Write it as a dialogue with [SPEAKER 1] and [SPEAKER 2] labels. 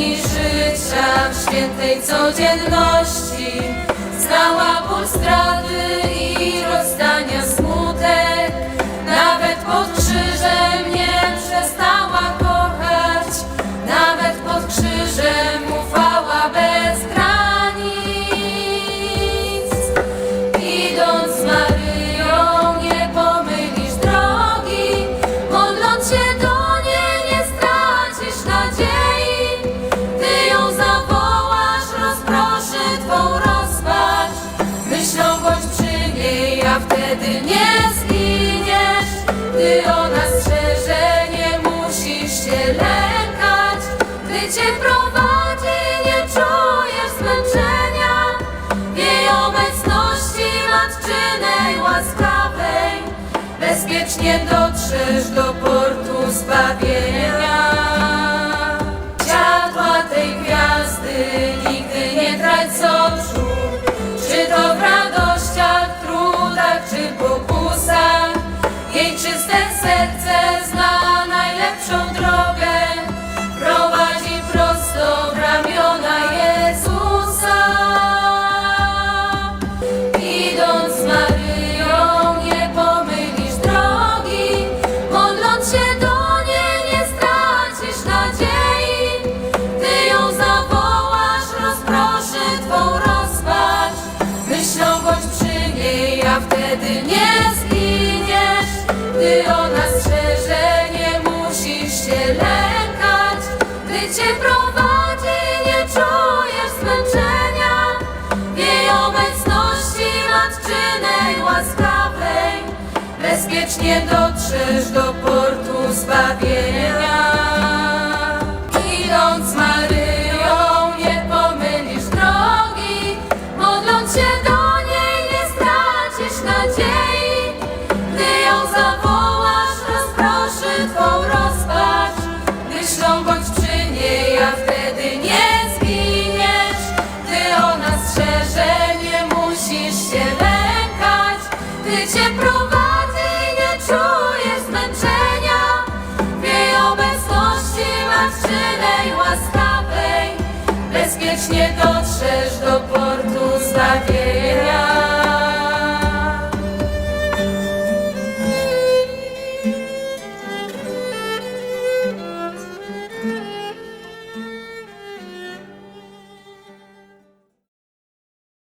[SPEAKER 1] dni życia w świętej codzienności znała ból straty. Wtedy nie zginiesz. Gdy ona strzeże, nie musisz się lękać. Gdy cię prowadzi, nie czujesz zmęczenia. Jej obecności matczynej łaskawej bezpiecznie dotrzesz do portu zbawienia. Światła tej gwiazdy Gdy ona strzeże, nie musisz się lękać. Gdy cię prowadzi, nie czujesz zmęczenia. Jej obecności matczynej łaskawej. Bezpiecznie dotrzesz do portu zbawienia. Rozproszy twą rozpacz, myślą bądź przy niej, a wtedy nie zginiesz. Gdy ona strzeże, nie musisz się lękać. Gdy cię prowadzi, nie czujesz zmęczenia. W jej obecności matczynej łaskawej bezpiecznie dotrzesz do.